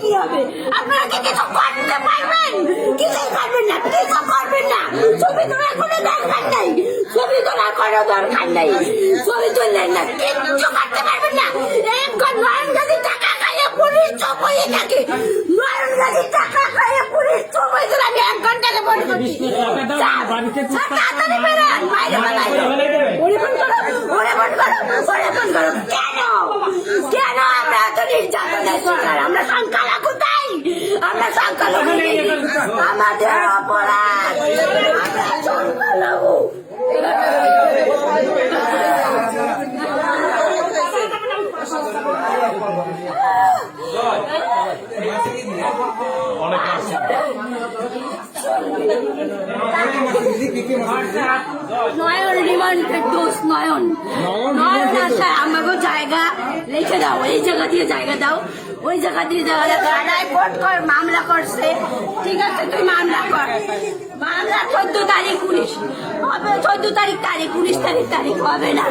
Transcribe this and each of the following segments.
কি হবে আপনারা কি কিছু করতে পারবেন কিছু করবেন না কিছু করবেন না ছবি তোলার কোনো দরকার নেই ছবি তোলার কোনো দরকার নেই ছবি তুললেন না কিচ্ছু করতে পারবেন না একবার নয়ন গাছি টাকা খাইয়ে পুলিশ চোখ হয়ে থাকে নয়ন গাছি টাকা খাইয়ে পুলিশ চোখ হয়ে আমি এক ঘন্টাকে বলে করছি তাড়াতাড়ি বেরান বাইরে নির্যাতনের শিকার আমরা সংখ্যালঘু তাই আমরা সংখ্যালঘু আমাদের অপরাধ আমরা সংখ্যালঘু নয়ন রিমান্ডের দোষ নয়ন। নয়ন আশা আমাকে জায়গা লিখে দাও এই জায়গা দিয়ে জায়গা দাও। ওই জায়গা দিয়ে জায়গা দাও। কোর্ট কর মামলা করছে। ঠিক আছে তুই মামলা কর। মামলা চোদ্দ তারিখ উনিশ হবে চোদ্দ তারিখ তারিখ উনিশ তারিখ তারিখ হবে না।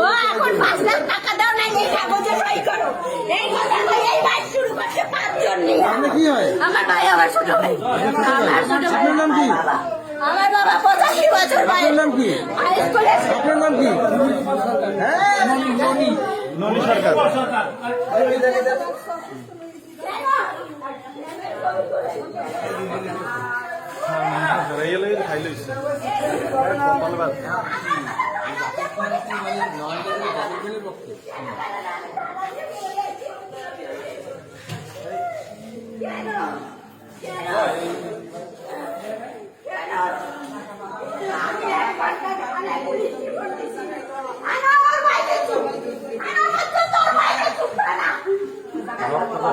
ও এখন পাঁচ লাখ টাকা দাও না কাগজে সই করো? কি হয়? আমার ভাই আমার ছোট ভাই। আমার ছোট ভাই। আপনার নাম কি? আমার বাবা পঁচাশি বছর আপনার নাম কি? আপনার নাম কি? হ্যাঁ। ননী সরকার আমার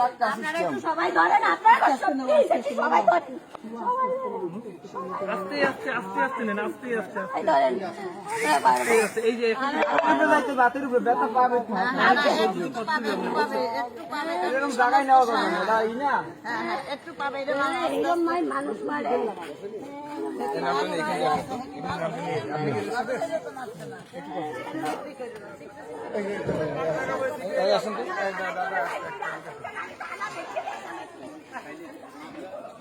তো আমরা পারব দেখা পাই দেখা পাই দেখা পাই আপনারা একটু সবাই ধরেন আপনারা সবাই ধরেন আস্তে আস্তে আস্তে আস্তে নেন আস্তে আস্তে সবাই ধরেন এই যে আপনি বাতের উপরে ব্যথা পাবে। এরকম জায়গায় নেওয়া যাবে না এরকম মানুষ মারে আসুন।